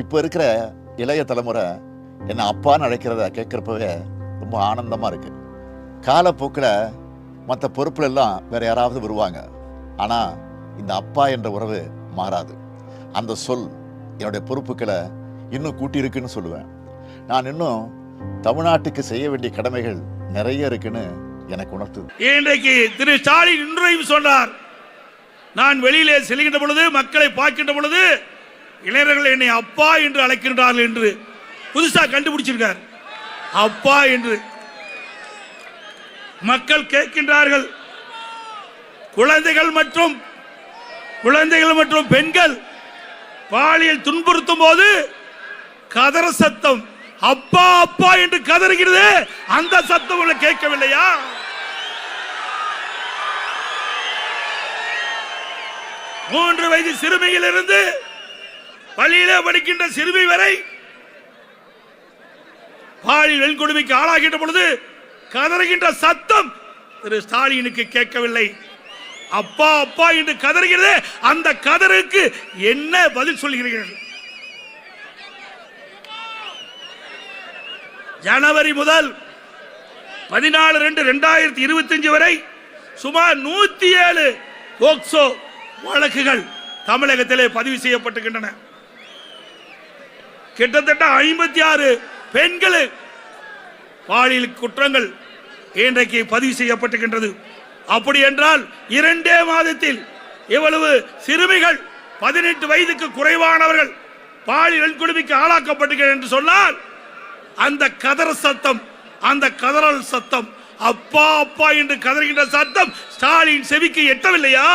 இப்போ இருக்கிற இளைய தலைமுறை என்னை அப்பான்னு அழைக்கிறத கேட்குறப்பவே ரொம்ப ஆனந்தமாக இருக்குது காலப்போக்கில் மற்ற பொறுப்புல எல்லாம் வேற யாராவது வருவாங்க. ஆனால் இந்த அப்பா என்ற உறவு மாறாது. அந்த சொல் என்னுடைய பொறுப்புகளை இன்னும் கூட்டியிருக்குன்னு சொல்லுவேன். நான் இன்னும் தமிழ்நாட்டுக்கு செய்ய வேண்டிய கடமைகள் நிறைய இருக்குன்னு எனக்கு உணர்த்துது. இன்றைக்கு திரு ஸ்டாலின் இன்றையும் சொன்னார். நான் வெளியிலே செல்கின்ற பொழுது மக்களை பார்க்கின்ற பொழுது இளைஞர்கள் என்னை அப்பா என்று அழைக்கின்றார்கள் என்று புதுசா கண்டுபிடிச்சிருக்கார். அப்பா என்று. மக்கள் கேட்கின்றார்கள் குழந்தைகள் மற்றும் குழந்தைகள் மற்றும் பெண்கள் பாலியல் துன்புறுத்தும் போது கதற சத்தம் அப்பா அப்பா என்று கதறுகிறது அந்த சத்தம் உள்ள கேட்கவில்லையா? மூன்று வயது சிறுமியிலிருந்து பள்ளியிலே படிக்கின்ற சிறுமி வரை பாலியல் வெண்கொடுமைக்கு ஆளாகின்ற பொழுது கதறுகின்ற சத்தம் திரு ஸ்டாலினுக்கு கேட்கவில்லை. அப்பா அப்பா என்று கதறுகிறது அந்த கதருக்கு என்ன பதில் சொல்கிறீர்கள்? ஜனவரி முதல் பதினாலு ரெண்டு ரெண்டாயிரத்தி இருபத்தி அஞ்சு வரை சுமார் நூத்தி ஏழு போக்சோ வழக்குகள் தமிழகத்திலே பதிவு செய்யப்பட்டுகின்றன. கிட்டத்தட்ட ஐம்பத்தி ஆறு பெண்கள் பாலியல் குற்றங்கள் இன்றைக்கு பதிவு செய்யப்பட்டிருக்கின்றது. அப்படி என்றால் இரண்டே மாதத்தில் இவ்வளவு சிறுமிகள் பதினெட்டு வயதுக்கு குறைவானவர்கள் பாலியல் வன்கொடுமைக்கு ஆளாக்கப்பட்டிருக்கிறார்கள் என்று சொன்னால் அந்த கதற சத்தம் அந்த கதறல் சத்தம் அப்பா அப்பா என்று கதறுகின்ற சத்தம் ஸ்டாலின் செவிக்கு எட்டவில்லையா?